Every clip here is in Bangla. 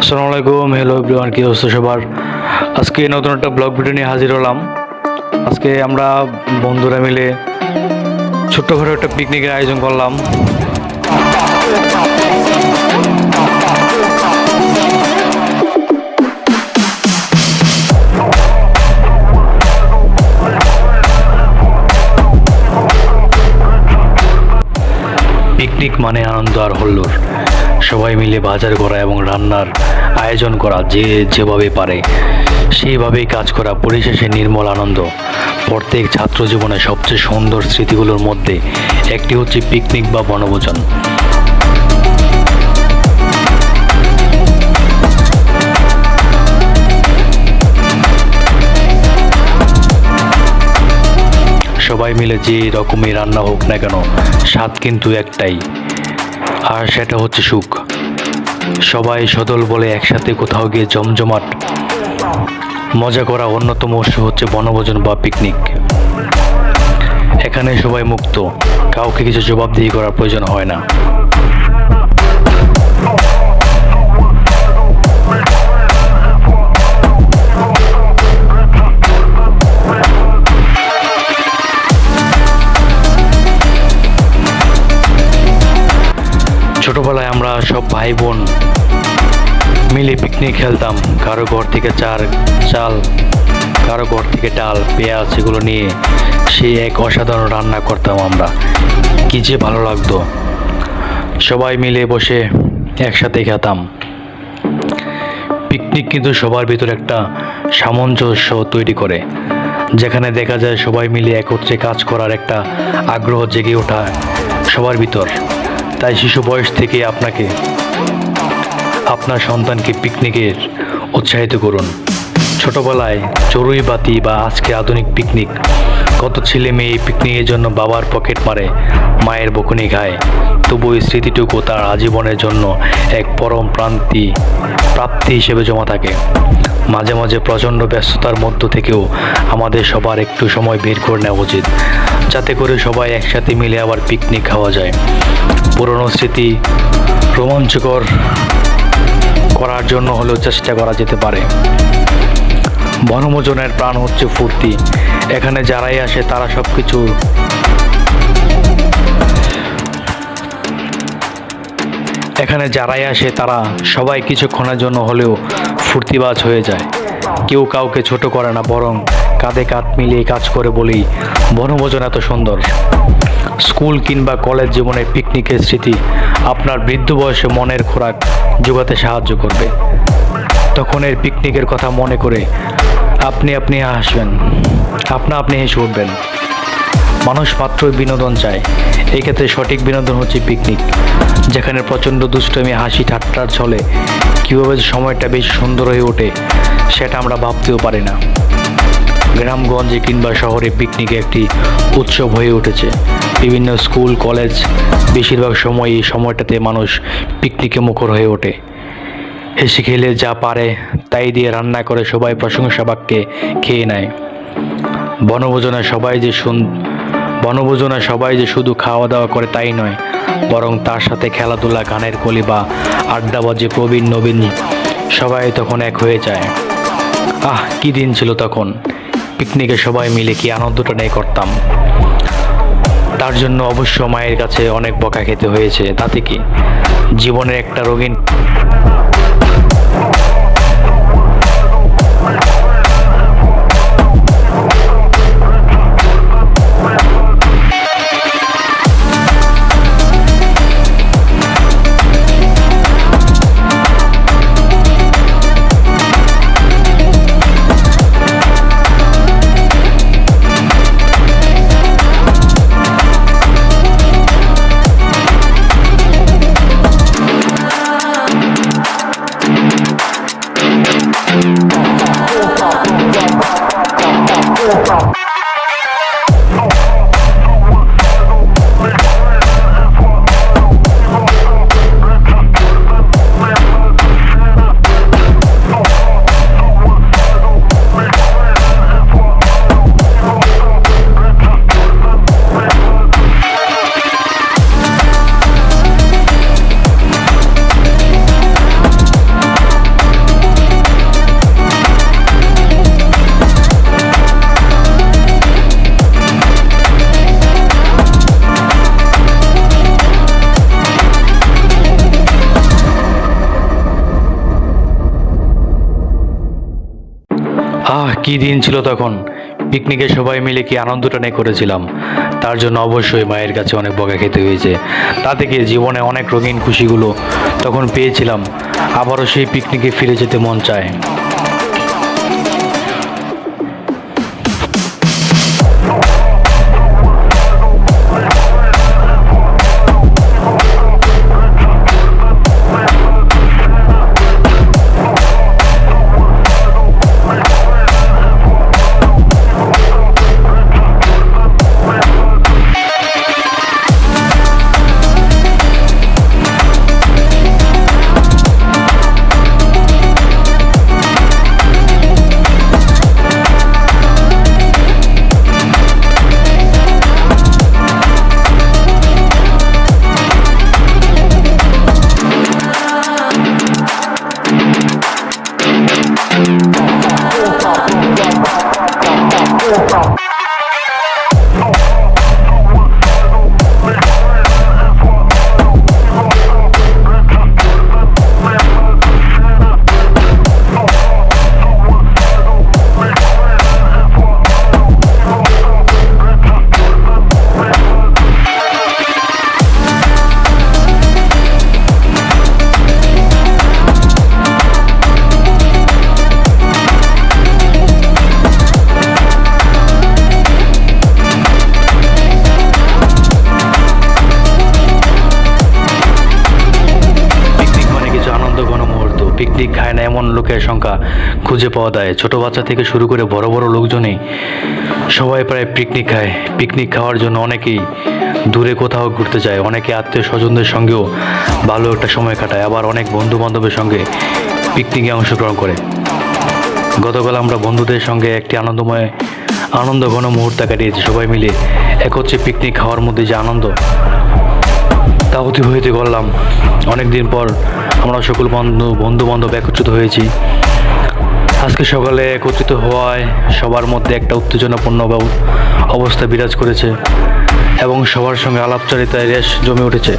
আসসালামু আলাইকুম হ্যালো এভরিওয়ান কি অবস্থা সবার? আজকে নতুন একটা ব্লগ ভিডিও নিয়ে হাজির হলাম। আজকে আমরা বন্ধুরা মিলে ছোট্টখাটো একটা পিকনিকের আয়োজন করলাম। পিকনিক মানে আনন্দ আর হল্লোর সবাই মিলে বাজার করা এবং রান্নার আয়োজন করা যে যেভাবে পারে, সেইভাবেই কাজ করা পরিশেষে নির্মল আনন্দ। প্রত্যেক ছাত্র জীবনে সবচেয়ে সুন্দর স্মৃতিগুলোর মধ্যে একটি হচ্ছে পিকনিক বা বনভোজন। সবাই মিলে যে রকমই রান্না হোক না কেন, স্বাদ কিন্তু একটাই। আর সেটা হচ্ছে সুখ। সবাই সদল বলে একসাথে কোথাও গিয়ে জমজমাট। মজা করা অন্যতম উৎস হচ্ছে বনভোজন বা পিকনিক এখানে সবাই মুক্ত, কাউকে কিছু জবাবদিহি করার প্রয়োজন হয় না। সব ভাই বোন মিলে পিকনিক খেলতাম। কারও ঘর থেকে চার চাল, কারও ঘর থেকে ডাল, পেঁয়াজ এগুলো নিয়ে সেই এক অসাধারণ রান্না করতাম আমরা। কী যে ভালো লাগতো। সবাই মিলে বসে একসাথে খেতাম। পিকনিক কিন্তু সবার ভিতরে একটা সামঞ্জস্য তৈরি করে। যেখানে দেখা যায় সবাই মিলে একত্রে কাজ করার একটা আগ্রহ জেগে ওঠা সবার ভিতর। তাই শিশু বয়স থেকে আপনাকে, আপনার সন্তানকে পিকনিকের উৎসাহিত করুন। ছোটবেলায় চড়ুই বাতি বা আজকে আধুনিক পিকনিক। কত ছেলে মেয়ে এই পিকনিকের জন্য বাবার পকেট মারে, মায়ের বকুনি খায়। তবু এই স্মৃতিটুকু তার আজীবনের জন্য এক পরম প্রান্তি, প্রাপ্তি হিসেবে জমা থাকে। মাঝে মাঝে প্রচণ্ড ব্যস্ততার মধ্য থেকেও আমাদের সবার একটু সময় বের করে নেওয়া উচিত। যাতে করে সবাই একসাথে মিলে আবার পিকনিক খাওয়া যায়। পুরনো স্মৃতি রোমাঞ্চকর করার জন্য হলেও চেষ্টা করা যেতে পারে। বনভোজনের প্রাণ হচ্ছে ফুর্তি। এখানে যারাই আসে তারা সব কিছু এখানে যারাই আসে তারা সবাই কিছুক্ষণের জন্য হলেও ফুর্তিবাজ হয়ে যায়। কেউ কাউকে ছোট করে না, বরং কাঁধে কাঁধ মিলিয়ে কাজ করে বলেই বনভোজন এত সুন্দর। স্কুল কিংবা কলেজ জীবনে পিকনিকের স্মৃতি আপনার বৃদ্ধ বয়সে মনের খোরাক যোগাতে সাহায্য করবে। তখন এর পিকনিকের কথা মনে করে আপনি আপনি হাসবেন, আপনা আপনি হেসে উঠবেন। মানুষ মাত্রই বিনোদন চায়। এক্ষেত্রে সঠিক বিনোদন হচ্ছে পিকনিক, যেখানে প্রচণ্ড দুষ্টমি, হাসি, ঠাট্টার ছলে কীভাবে সময়টা বেশ সুন্দর হয়ে ওঠে সেটা আমরা ভাবতেও পারি না। গ্রামগঞ্জে কিংবা শহরে পিকনিক একটি উৎসব হয়ে উঠেছে। বিভিন্ন স্কুল, কলেজ বেশিরভাগ সময় এই সময়টাতে মানুষ পিকনিকে মুখর হয়ে ওঠে। হেসে খেলে যা পারে তাই দিয়ে রান্না করে সবাই প্রশংসা বাক্যে খেয়ে নেয়। বনভোজনে সবাই যে শুন বনভোজনে সবাই যে শুধু খাওয়া দাওয়া করে তাই নয়, বরং তার সাথে খেলাধুলা, গানের কলি বা আড্ডাবাজি প্রবীণ, নবীন সবাই তখন এক হয়ে যায়। আহ, কি দিন ছিল তখন। পিকনিকে সবাই মিলে কি আনন্দটা নেই করতাম? তার জন্য অবশ্য মায়ের কাছে অনেক বকা খেতে হয়েছে। তাতে কি? জীবনের একটা রঙিন আহ, কি দিন ছিল তখন। পিকনিকে সবাই মিলে কি আনন্দটা নিয়ে করেছিলাম। তার জন্য অবশ্যই মায়ের কাছে অনেক বকা খেতে হয়েছে। তা থেকে জীবনে অনেক রঙিন খুশিগুলো তখন পেয়েছিলাম। আবারও সেই পিকনিকে ফিরে যেতে মন চায়। পিকনিক লোকের সংখ্যা খুঁজে পাওয়া যায়। ছোট বাচ্চা থেকে শুরু করে বড় বড় লোকজনই সবাই প্রায় পিকনিক খায়। পিকনিক খাওয়ার জন্য অনেকেই দূরে কোথাও ঘুরতে যায়। অনেকে আত্মীয় স্বজনদের সঙ্গেও ভালো একটা সময় কাটায়। আবার অনেক বন্ধু বান্ধবের সঙ্গে পিকনিকে অংশগ্রহণ করে। গতকাল আমরা বন্ধুদের সঙ্গে একটি আনন্দময় আনন্দ ঘন মুহূর্ত কাটিয়েছি। সবাই মিলে একত্রে পিকনিক খাওয়ার মধ্যে যে আনন্দ তা অতিবাহিত করলাম অনেক দিন পর আমরা সকল বন্ধু বন্ধু বান্ধব একত্রিত হয়েছি। আজকে সকালে একত্রিত হওয়ায় সবার মধ্যে একটা উত্তেজনাপূর্ণ অবস্থা বিরাজ করেছে এবং সবার সঙ্গে আলাপচারিতায় রেশ জমে উঠেছে।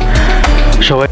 সবাই